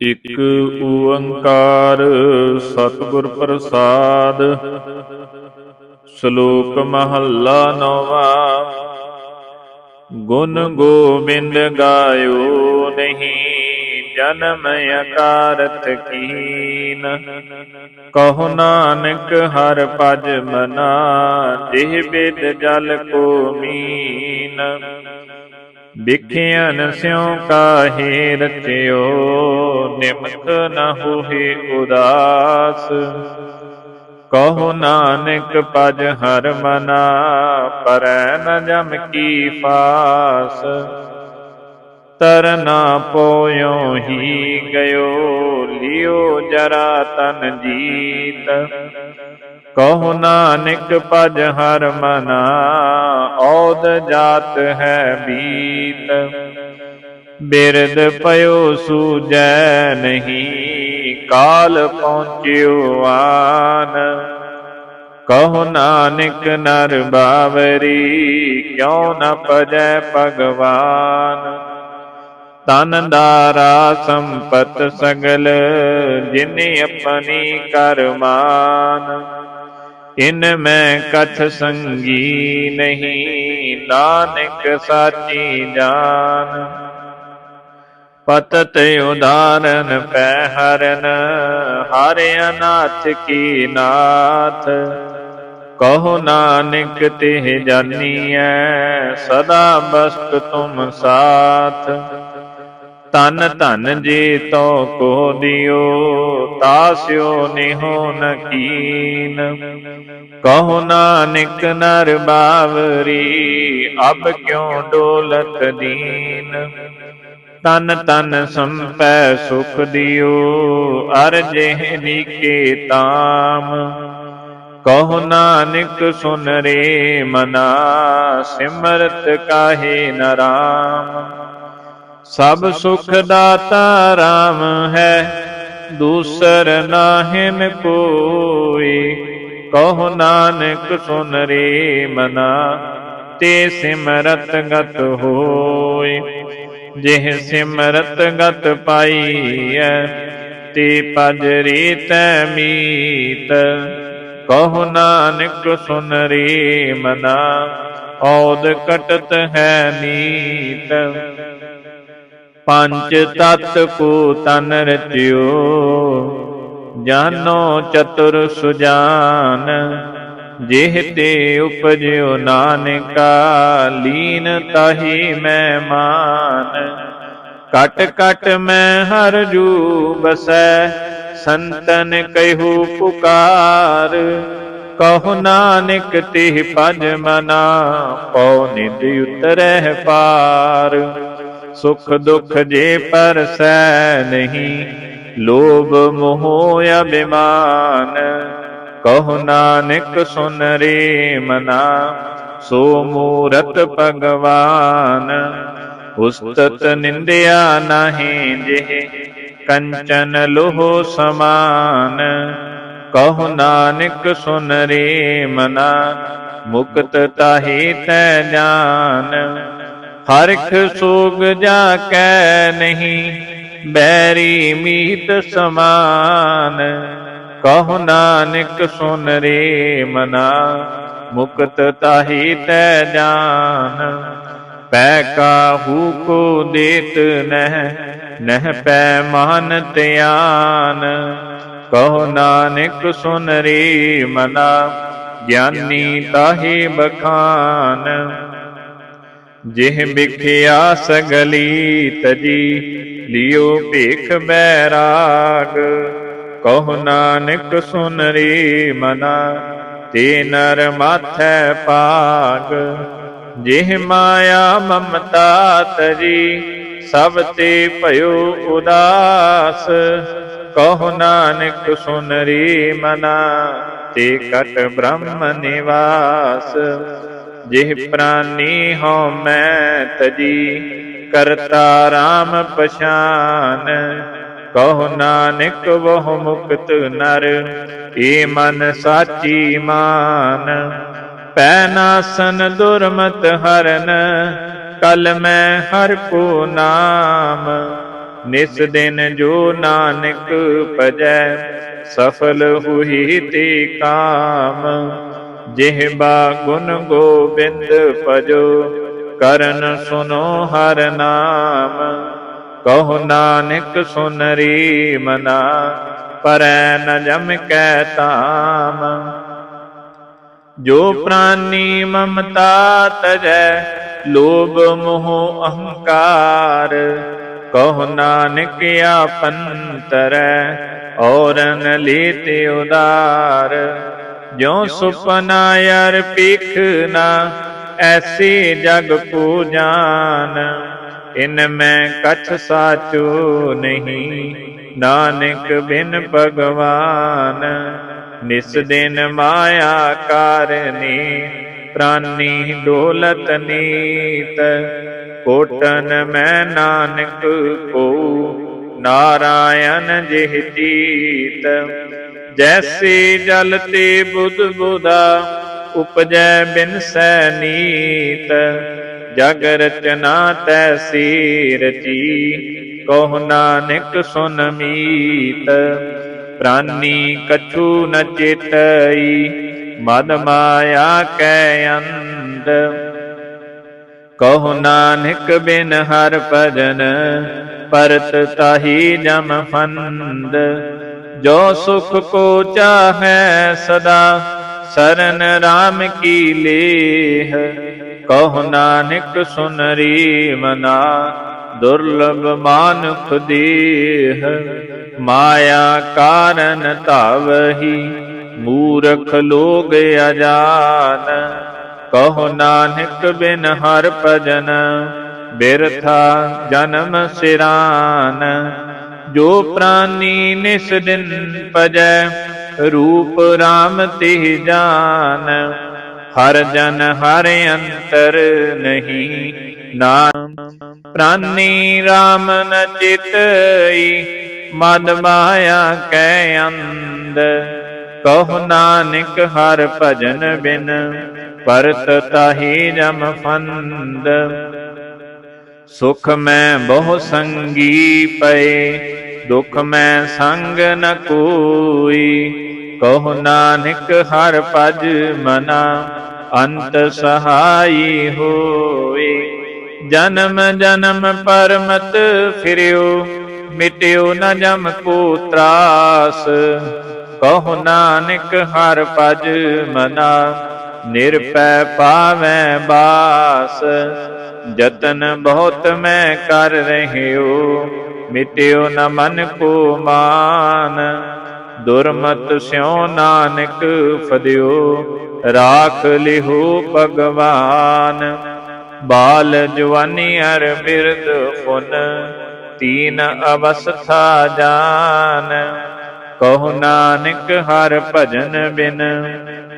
ਇਕ ਓੰਕਾਰ ਸਤਿਗੁਰ ਪ੍ਰਸਾਦ, ਸ਼ਲੋਕ ਮਹੱਲਾ ਨੌਵਾਂ। ਗੁਣ ਗੋਬਿੰਦ ਗਾਇਓ ਨਹੀਂ, ਜਨਮ ਅਕਾਰਤ ਕੀਨ। ਕਹੋ ਨਾਨਕ ਹਰ ਭਜ ਮਨਾ, ਜਿਹ ਬਿਦ ਜਲ ਕੋ ਮੀਨ। ਵਿਖਿਆਨ ਸਿਉ ਕਾਹੇ ਰਚਿਓ ਨਿਮਕ ਨ ਹੋਏ ਉਦਾਸ। ਕਹੋ ਨਾਨਕ ਪਜ ਹਰ ਮਨਾ, ਪਰੈ ਨ ਜਮ ਕੀ ਫਾਸ। ਤਰਨਾ ਪੋਇਓ ਹੀ ਗਇਓ, ਲਿਓ ਜਰਾ ਤਨ ਜੀਤ। ਕਹੋ ਨਾਨਕ ਭਜ ਹਰ ਮਨਾ ਔਦ ਜਾਤ ਹੈ ਬੀਤ ਬਿਰਦ ਪਇਓ ਸੂਜੈ ਨਹੀਂ, ਕਾਲ ਪਹੁੰਚਿਓ ਆਨ। ਕਹੋ ਨਾਨਕ ਨਰ ਬਾਵਰੀ, ਕਿਉ ਨ ਪਜੈ ਭਗਵਾਨ। ਤਨ ਦਾਰਾ ਸੰਪਤ ਸਗਲ, ਜਿਨੇ ਆਪਣੀ ਕਰਮਾਨ। ਇਨ ਮੈਂ ਕਥ ਸੰਗੀ ਨਹੀਂ, ਨਾਨਕ ਸਾਚੀ ਜਾਨ। ਪਤਤ ਉਦਾਰਨ ਪੈ ਹਰਨ, ਹਰ ਅਨਾਥ ਕੀ ਨਾਥ। ਕਹੋ ਨਾਨਕ ਤੇ ਜਾਨੀਐ, ਸਦਾ ਬਸਤ ਤੁਮ ਸਾਥ। ਤਨ ਧਨ ਜੇ ਤੋ ਕੋ ਦਿਓ, ਤਾਸਿਓ ਨਿਹੋ ਨਕੀਨ ਕਹੋ ਨਾਨਕ ਨਰ ਬਾਵਰੀ, ਅਬ ਕਿਉ ਡੋਲਤ ਦੀਨ। ਤਨ ਤਨ ਸੰਪੈ ਸੁਖ ਦਿਓ, ਅਰ ਅਰਜੇ ਨੀਕੇ ਤਾਮ। ਕਹੋ ਨਾਨਕ ਸੁਨ ਰੇ ਮਨਾ, ਸਿਮਰਤ ਕਾਹੇ ਨਰਾਮ ਸਭ ਸੁਖ ਦਾਤਾ RAM ਹੈ, ਦੂਸਰ ਨਾਹਿਨ ਕੋਈ। ਕਹੋ ਨਾਨਕ ਸੁਨ ਰੇ ਮਨਾ, ਤੇ ਸਿਮਰਤ ਗਤ ਹੋਏ। ਜਿਹ ਸਿਮਰਤ ਗਤ ਪਾਈਐ, ਤੇ ਪਜ ਰੀਤੈ ਮੀਤ। ਕਹੋ ਨਾਨਕ ਸੁਨ ਰੇ ਮਨਾ, ਔਦ ਕਟਤ ਹੈ ਨੀਤ। ਪੰਜ ਤਤ ਕੋ ਤਨ ਰਚਿਓ, ਜਾਨੋ ਚਤੁਰ ਸੁਜਾਨ, ਜਿਹ ਤੇ ਉਪਜਿਓ ਨਾਨਕਾ, ਲੀਨ ਤਾਹੀ ਮੈਂ ਮਾਨ। ਕਟ ਕਟ ਮੈਂ ਹਰ ਜੂ ਬਸੈ ਸੰਤਨ ਕਹਿੂ ਪੁਕਾਰ। ਕਹੋ ਨਾਨਕ ਤਿਹ ਭਜ ਮਨਾ, ਪਉ ਨਿਦ ਉਤਰਹਿ ਪਾਰ। ਸੁਖ ਦੁਖ ਜੇ ਪਰਸੈ ਨਹੀਂ, ਲੋਭ ਮੋਹ ਅਭਿਮਾਨ। ਕਹੋ ਨਾਨਕ ਸੁਨ ਰੇ ਮਨਾ, ਸੋ ਮੂਰਤ ਭਗਵਾਨ। ਉਸਤਤ ਨਿੰਦਿਆ ਨਾਹੀ ਜਿਹ, ਕੰਚਨ ਲੋਹ ਸਮਾਨ। ਕਹੋ ਨਾਨਕ ਸੁਨ ਰੇ ਮਨਾ, ਮੁਕਤ ਤਾਹੀ ਤੈ ਜਾਨ। ਹਰਖ ਸੋਗ ਜਾ ਕੈ ਨਹੀਂ, ਬੈਰੀ ਮੀਤ ਸਮਾਨ। ਕਹੋ ਨਾਨਕ ਸੁਨ ਰੇ ਮਨਾ, ਮੁਕਤ ਤਾਹੀ ਤੈ ਜਾਨ। ਪੈ ਕਾਹੂ ਕੋ ਦੇਤ ਨਹਿ ਨਹਿ ਪੈ ਮਾਨ ਧਿਆਨ। ਕਹੋ ਨਾਨਕ ਸੁਨ ਰੇ ਮਨਾ, ਗਿਆਨੀ ਤਾਹੀ ਬਖਾਨ। ਜਿਹ ਵਿਖਿਆ ਸਗਲੀ ਤਜੀ ਲਿਓ ਭੇਖ ਬੈਰਾਗ। ਕਹੋ ਨਾਨਕ ਸੁਨ ਰੇ ਮਨਾ, ਤੇ ਨਰ ਮਾਥੈ ਪਾਗ ਜਿਹ ਮਾਇਆ ਮਮਤਾ ਤਜੀ ਸਭ ਤੇ ਭਇਓ ਉਦਾਸ। ਕਹੋ ਨਾਨਕ ਸੁਨ ਰੇ ਮਨਾ, ਤੇ ਕਟ ਬ੍ਰਹਮ ਨਿਵਾਸ। ਜਿਹ ਪ੍ਰਾਨੀ ਹਉ ਮੈਂ ਤਜੀ ਕਰਤਾ RAM ਪਛਾਨ। ਕਹੋ ਨਾਨਕ ਬਹੁ ਮੁਕਤ ਨਰ ਏ ਮਨ ਸਾਚੀ ਮਾਨ। ਪੈ ਨਾਸਨ ਦੁਰਮਤ ਹਰਨ ਕਲ ਮੈਂ ਹਰ ਕੋ ਨਾਮ। ਨਿਸ ਦਿਨ ਜੋ ਨਾਨਕ ਭਜੈ ਸਫਲ ਹੋਈ ਤੇ ਕਾਮ। ਜਿਹਬਾ ਗੁਣ ਗੋਬਿੰਦ ਭਜੋ, ਕਰਨ ਸੁਨੋ ਹਰ ਨਾਮ। ਕਹੋ ਨਾਨਕ ਸੁਨ ਮਨਾ ਪਰੈ ਨ ਜਮ ਕੈ ਤਾਮ। ਜੋ ਪ੍ਰਾਨੀ ਮਮਤਾ ਤਜੈ ਲੋਭ ਮੋਹ ਅਹੰਕਾਰ। ਕਹੋ ਨਾਨਕ ਆਪਨ ਤਰੈ ਔਰਨ ਲੀਤੇ ਉਦਾਰ। ਜੋ ਸੁਪਨਾ ਯਰ ਪੀਖ ਨਾ, ਐਸੀ ਜਗ ਕੋ ਜਾਨ। ਇਨ ਮੈਂ ਕਛ ਸਾਚੂ ਨਹੀਂ, ਨਾਨਕ ਬਿਨ ਭਗਵਾਨ। ਨਿਸ ਦਿਨ ਮਾਇਆ ਕਾਰਨੀ, ਪ੍ਰਾਨੀ ਡੋਲਤ ਨੀਤ। ਕੋਟਨ ਮੈਂ ਨਾਨਕ ਕੋ, ਨਾਰਾਇਣ ਜਿਹ ਜੀਤ। ਜੈਸੇ ਜਲ ਤੇ ਬੁੱਧ ਬੁਦਾ, ਉਪਜੈ ਬਿਨ ਸੈ ਨੀਤ। ਜਗ ਰਚਨਾ ਤੈਸੀ ਰਚੀ ਕਹੁ ਨਾਨਕ ਸੁਨ ਮੀਤ। ਪ੍ਰਾਨੀ ਕਛੂ ਨ ਚੇਤਈ, ਮਦ ਮਾਇਆ ਕੈ ਅੰਦ ਕਹੁ ਨਾਨਕ ਬਿਨ ਹਰ ਭਜਨ, ਪਰਤ ਤਾਹੀ ਜਮ ਫੰਦ। ਜੋ ਸੁਖ ਕੋ ਚਾਹੈ ਸਦਾ, ਸਰਨ RAM ਕੀ ਲੇਹ। ਕਹੁ ਨਾਨਕ ਸੁਨ ਰੀ ਮਨਾ ਦੁਰਲਭ ਮਾਨੁਖ ਦੇਹ। ਮਾਇਆ ਕਾਰਨ ਧਾਵਹੀ, ਮੂਰਖ ਲੋਗ ਅਜਾਨ। ਕਹੋ ਨਾਨਕ ਬਿਨ ਹਰ ਭਜਨ, ਬਿਰਥਾ ਜਨਮ ਸਿਰਾਨ। ਜੋ ਪ੍ਰਾਨੀ ਨਿਸ ਦਿਨ ਭਜੈ ਰੂਪ RAM ਤੇ ਜਾਨ। ਹਰ ਜਨ ਹਰ ਅੰਤਰ ਨਹੀਂ ਨਾਮ। ਪ੍ਰਾਨੀ RAM ਨ ਚਿਤਈ, ਮਦ ਮਾਇਆ ਕੈ ਅੰਦ ਕਹੁ ਨਾਨਕ ਹਰ ਭਜਨ ਬਿਨ, ਪਰਤ ਤਾਹੀ ਜਮ ਫੰਦ। ਸੁਖ ਮੈਂ ਬਹੁ ਸੰਗੀ ਪਏ, ਦੁਖ ਮੈਂ ਸੰਗ ਨ ਕੋਈ। ਕਹੁ ਨਾਨਕ ਹਰ ਭਜ ਮਨਾ, ਅੰਤ ਸਹਾਈ ਹੋਏ। ਜਨਮ ਜਨਮ ਪਰਮਤ ਫਿਰਿਓ, ਮਿਟਿਓ ਨ ਜਮ ਕੋ ਤਰਾਸ। ਕਹੁ ਨਾਨਕ ਹਰ ਭਜ ਮਨਾ, ਨਿਰਪੈ ਪਾਵੈ ਬਾਸ। ਜਤਨ ਬਹੁਤ ਮੈਂ ਕਰ ਰਹਿਓ ਮਿਟਿਓ ਨ ਮਨ ਕੋ ਮਾਨ। ਦੁਰਮਤ ਸਿਉ ਨਾਨਕ ਫਦਿਓ, ਰਾਖ ਲਿਹੋ ਭਗਵਾਨ। ਬਾਲ ਜਵਾਨੀ ਅਰ ਬਿਰਦ ਪੁਨ ਤੀਨ ਅਵਸਥਾ ਜਾਨ। ਕਹੋ ਨਾਨਕ ਹਰ ਭਜਨ ਬਿਨ,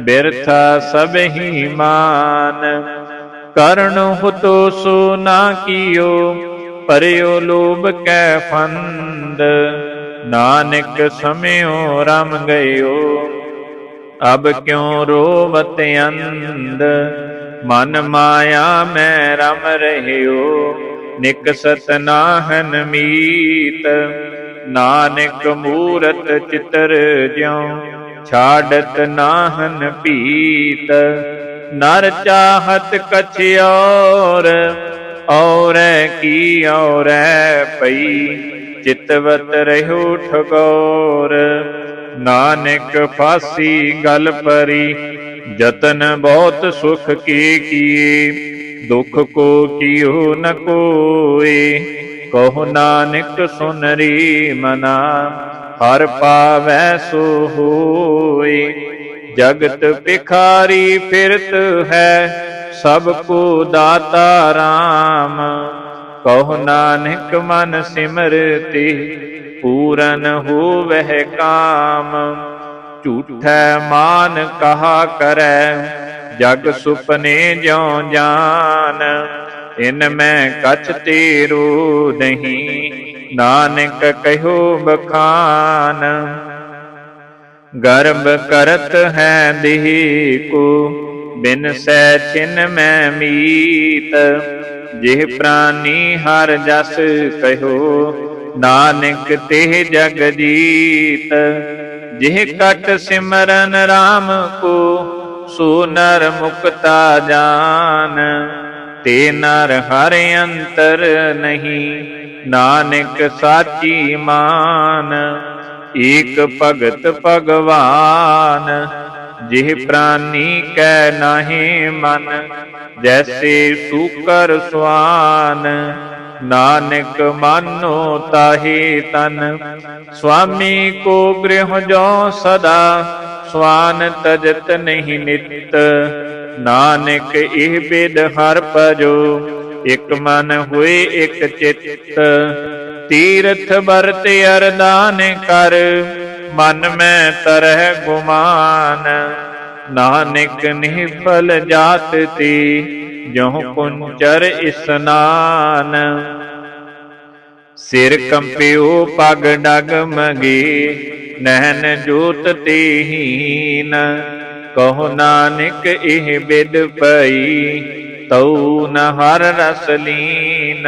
ਬਿਰਥਾ ਸਭ ਹੀ ਮਾਨ। ਕਰਨ ਹੁਤੋ ਸੋ ਨਾ ਕੀਓ, ਪਰਿਓ ਲੋਭ ਕੈ ਫੰਦ। ਨਾਨਕ ਸਮਿਓ ਰਮ ਗਇਓ, ਅਬ ਕਿਉ ਰੋਵਤ ਅੰਦ ਮਨ ਮਾਇਆ ਮੈਂ ਰਮ ਰਹਿਓ ਨਿਕਸਤ ਨਾਹਨ ਮੀਤ। ਨਾਨਕ ਮੂਰਤ ਚਿਤਰ ਜਿਉ, ਛਾੜਤ ਨਾਹਨ ਭੀਤ। ਨਰ ਚਾਹਤ ਕਛ ਔਰ, ਔਰੈ ਕੀ ਔਰੈ ਪਈ? ਚਿਤਵਤ ਰਹਿਓ ਠਗੋਰ, ਨਾਨਕ ਫਾਸੀ ਗਲ ਪਰੀ, ਜਤਨ ਬਹੁਤ ਸੁਖ ਕੀ ਕੀਏ? ਦੁਖ ਕੋ ਕੀਓ ਨ ਕੋਏ? ਕਹੋ ਨਾਨਕ ਸੁਨਰੀ ਮਨਾ, ਹਰ ਪਾਵੈ ਸੋ ਹੋਏ। ਜਗਤ ਭਿਖਾਰੀ ਫਿਰਤ ਹੈ, ਸਭ ਕੋ ਦਾਤਾ RAM ਕਹੋ ਨਾਨਕ ਮਨ ਸਿਮਰਤੀ, ਪੂਰਨ ਹੋਵਹਿ ਕਾਮ। ਝੂਠੈ ਮਾਨ ਕਹਾ ਕਰੈ, ਜਗ ਸੁਪਨੇ ਜਿਉ ਜਾਨ। ਇਨ ਮੈਂ ਕਛ ਤੇਰੂ ਨਹੀਂ, ਨਾਨਕ ਕਹਿਓ ਬਖਾਨ। ਗਰਭ ਕਰਤ ਹੈ ਦੇਹ ਕੋ ਬਿਨ ਸੈ ਛਿਨ ਮੈਂ ਮੀਤ। ਜਿਹ ਪ੍ਰਾਨੀ ਹਰ ਜਸ ਕਹਿਓ, ਨਾਨਕ ਤੇ ਜਗ ਜੀਤ। ਜਿਹ ਕਟ ਸਿਮਰਨ RAM ਕੋ ਸੋ ਨਰ ਮੁਕਤਾ ਜਾਨ। ਤੇ ਨਰ ਹਰ ਅੰਤਰ ਨਹੀਂ, ਨਾਨਕ ਸਾਚੀ ਮਾਨ। ਏਕ ਭਗਤ ਭਗਵਾਨ, ਜਿਹ ਪ੍ਰਾਨੀ ਕੈ ਨਾਹੀ ਮਨ, ਜੈਸੇ ਸੂਕਰ ਸੁਆਨ ਨਾਨਕ ਮਾਨੋ ਤਾਹੀ ਤਨ ਸੁਆਮੀ ਕੋ ਗ੍ਰਹਿ ਜੋ ਸਦਾ, ਸਵਾਨ ਤਜਤ ਨਹੀਂ ਨਿਤ। ਨਾਨਕ ਇਹ ਬਿਦ ਹਰ ਭਜੋ ਇਕ ਮਨ ਹੋਏ ਇਕ ਚਿੱਤ। ਤੀਰਥ ਵਰਤ ਅਰਦਾਨ ਕਰ, ਮਨ ਮੈਂ ਤਰਹਿ ਗੁਮਾਨ। ਨਾਨਕ ਨਿਫਲ ਜਾਤ ਤੇ ਜਹ ਕੁੰਚਰ ਇਸਨਾਨ। ਸਿਰ ਕੰਪਿਓ ਪਗ ਡਗ ਮਗੇ ਨਹਿਨ ਜੋਤ ਤੇ ਕਹੋ ਨਾਨਕ ਇਹ ਬਿਦ ਪਈ, ਤਉ ਨ ਹਰ ਰਸ ਲੀਨ।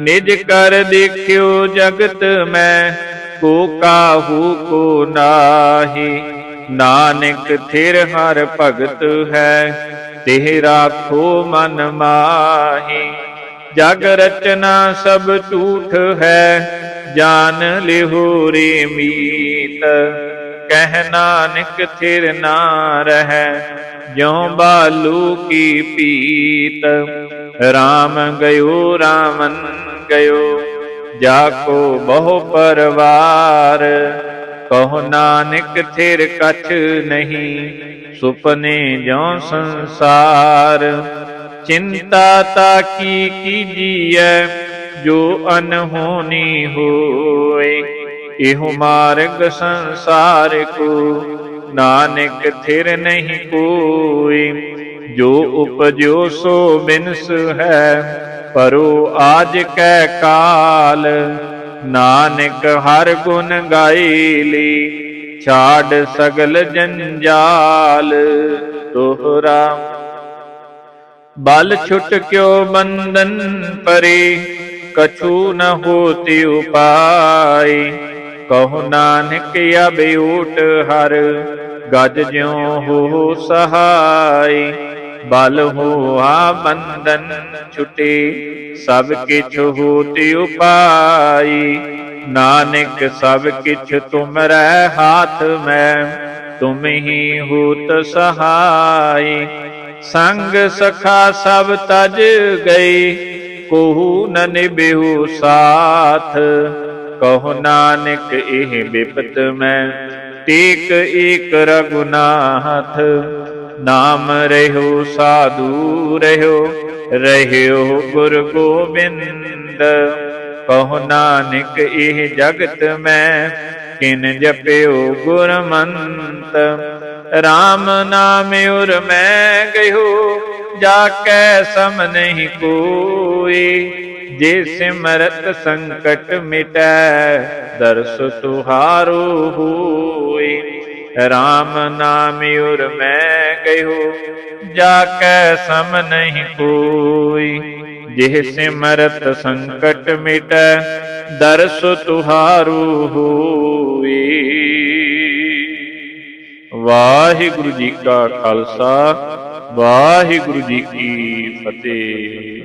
ਨਿਜ ਕਰ ਦੇਖਿਓ ਜਗਤ ਮੈਂ, ਕੋ ਕਾਹੂ ਕੋ ਨਾਹੀ। ਨਾਨਕ ਥਿਰ ਹਰ ਭਗਤ ਹੈ ਤੇ ਰਾਖੋ ਮਨ ਮਾਹੀ। ਜਗ ਰਚਨਾ ਸਭ ਝੂਠ ਹੈ, ਜਾਨ ਲਿਹੋ ਰੇ ਮੀਤ। ਕਹਿ ਨਾਨਕ ਥਿਰ ਨਾ ਰਹਿ, ਜਿਉ ਬਾਲੂ ਕੀ ਪੀਤ। RAM ਗਇਓ ਰਾਮਨ ਗਇਓ ਜਾ ਕੋ ਬਹੁ ਪਰਵਾਰ। ਕਹੋ ਨਾਨਕ ਥਿਰ ਕਛ ਨਹੀਂ, ਸੁਪਨੇ ਜਿਉ ਸੰਸਾਰ। ਚਿੰਤਾ ਤਾ ਕੀ ਕੀਜੀਐ, ਜੋ ਅਨਹੋਨੀ ਹੋਏ। ਇਹੋ ਮਾਰਗ ਸੰਸਾਰ ਕੋ, ਨਾਨਕ ਥਿਰ ਨਹੀਂ ਕੋਈ। ਜੋ ਉਪਜਿਓ ਸੋ ਬਿਨਸ ਹੈ, ਪਰੋ ਆਜ ਕੈ ਕਾਲ। ਨਾਨਕ ਹਰ ਗੁਣ ਗਾਈ ਲੀ, ਛਾੜ ਸਗਲ ਜੰਜਾਲ। ਤੋਹਰਾ ਬਲ ਛੁਟ ਕਿਉ ਬੰਧਨ ਪਰੇ, ਕਛੂ ਨ ਹੋਤੀ ਉਪਾਈ। ਕਹੋ ਨਾਨਕ ਅਬ ਊਟ ਹਰ, ਗਜ ਜਿਉ ਹੋ ਸਹਾਈ। ਬਲ ਹੋਆ ਬੰਧਨ ਛੁਟੇ, ਸਭ ਕਿਛ ਹੋਤੀ ਉਪਾਈ। ਨਾਨਕ, ਸਭ ਕਿਛ ਤੁਮਰੈ ਹਾਥ ਮੈਂ, ਤੁਮ ਹੀ ਹੋਤ ਸਹਾਈ। ਸੰਗ ਸਖਾ ਸਭ ਤਜ ਗਈ, ਕੋਹੂ ਨ ਨਿਭਿਉ ਸਾਥ। ਕਹੋ ਨਾਨਕ, ਇਹ ਬਿਪਤ ਮੈਂ, ਟੇਕ ਏਕ ਰਗੁਨਾਥ ਨਾਮ ਰਹਿਓ, ਸਾਧੂ ਰਹਿਓ ਰਹਿਓ ਗੁਰ ਗੋਬਿੰਦ। ਕਹੋ ਨਾਨਕ, ਇਹ ਜਗਤ ਮੈਂ, ਕਿਨ ਜਪਿਓ ਗੁਰਮੰਤ। RAM ਨਾਮ ਉਰ ਮੈਂ ਗਇਓ ਜਾ ਕੈ ਸਮ ਨਹੀਂ ਕੋਈ। ਜੇ ਸਿਮਰਤ ਸੰਕਟ ਮਿਟੈ, ਦਰਸ ਤੁਹਾਰੋ ਹੋਈ। RAM ਨਾਮ ਉਰ ਮੈਂ ਗਇਓ ਜਾ ਕੈ ਸਮ ਨਹੀਂ ਕੋਈ। ਜਿਹ ਸਿਮਰਤ ਸੰਕਟ ਮਿਟੈ, ਦਰਸ ਤੁਹਾਰੂ ਹੋਈ। ਵਾਹਿਗੁਰੂ ਜੀ ਕਾ ਖਾਲਸਾ, ਵਾਹਿਗੁਰੂ ਜੀ ਕੀ ਫਤਿਹ।